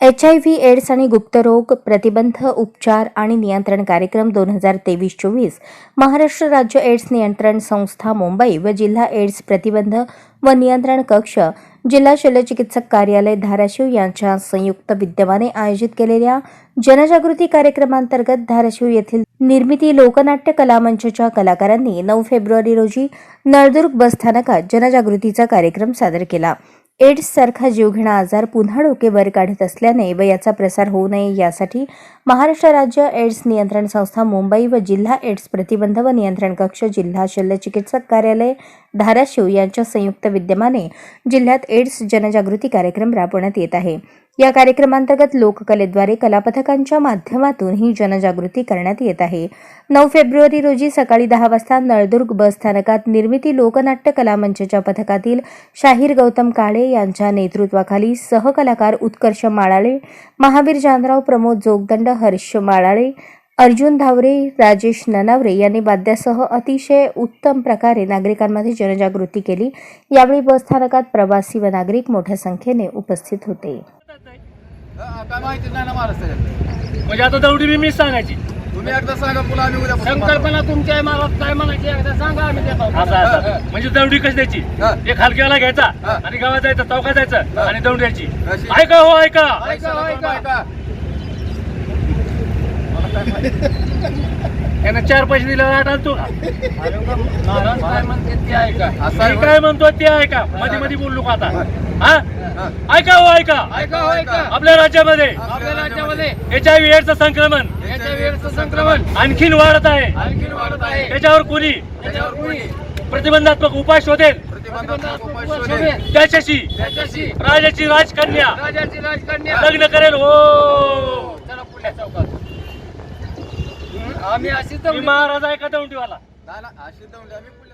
H I V AIDS आणि गुप्तरोग प्रतिबंध उपचार आणि नियंत्रण कार्यक्रम दोन हजार तेवीस चोवीस महाराष्ट्र राज्य एड्स नियंत्रण संस्था मुंबई व जिल्हा एड्स प्रतिबंध व नियंत्रण कक्ष जिल्हा शल्यचिकित्सक कार्यालय धाराशिव यांच्या संयुक्त विद्यमाने आयोजित केलेल्या जनजागृती कार्यक्रमांतर्गत धाराशिव येथील निर्मिती लोकनाट्य कलामंचच्या कलाकारांनी नऊ फेब्रुवारी रोजी नळदुर्ग बसस्थानकात जनजागृतीचा कार्यक्रम सादर केला. एड्ससारखा जीवघेणा आजार पुन्हा डोके वर काढत असल्याने व याचा प्रसार होऊ नये यासाठी महाराष्ट्र राज्य एड्स नियंत्रण संस्था मुंबई व जिल्हा एड्स प्रतिबंध व नियंत्रण कक्ष जिल्हा शल्यचिकित्सक कार्यालय धाराशिव यांच्या संयुक्त विद्यमाने जिल्ह्यात एड्स जनजागृती कार्यक्रम राबवण्यात येत आहे. या कार्यक्रमांतर्गत लोककलेद्वारे कलापथकांच्या माध्यमातून ही जनजागृती करण्यात येत आहे. नऊ फेब्रुवारी रोजी सकाळी दहा वाजता नळदुर्ग बस स्थानकात निर्मिती लोकनाट्य कला मंचच्या पथकातील शाहीर गौतम काळे यांच्या नेतृत्वाखाली सहकलाकार उत्कर्ष माळाळे महावीर जानराव प्रमोद जोगदंड हर्ष माळाळे अर्जुन धावरे राजेश ननावरे यांनी वाद्यासह अतिशय उत्तम प्रकारे नागरिकांमध्ये जनजागृती केली. यावेळी बसस्थानकात प्रवासी व नागरिक मोठ्या संख्येने उपस्थित होते. काय माहिती नाही ना म्हणजे आता दौडी बी मीच सांगायची. तुम्ही एकदा सांगा पुन्हा आम्ही उद्या संकल्पना तुमच्या मला काय म्हणायची एकदा सांगा आम्ही देतो असं असं. म्हणजे दौडी कशी द्यायची. एक हलक्याला घ्यायचा. आणि गावात जायचं चौकात जायचं आणि दौड द्यायची. अशी. ऐका हो ऐका. ऐका ऐका ऐका. यानं चार पैसे दिले आठाल तू महाराज काय म्हणते ते ऐका. असं आहे मी? काय म्हणतो ते ऐका. मध्ये मध्ये बोलू का आता? हा. ऐका हो ऐका. ऐका हो ऐका. आपल्या राज्यामध्ये आपल्या राज्यामध्ये एच आय एडचं संक्रमण याच्या वेळचं संक्रमण आणखीन वाढत आहे. आणखी वाढत आहे. त्याच्यावर कोणी त्याच्यावर कुणी? प्रतिबंधात्मक उपाय शोधेल. प्रतिबंधात्मक उपाय. शोधेल. त्याच्याशी त्याच्याशी राजाची राजकन्या राजाची राजकन्या. लग्न करेल. हो. आम्ही अशीच महाराज आहे का दौंडीवाला अशी दौंडी आम्ही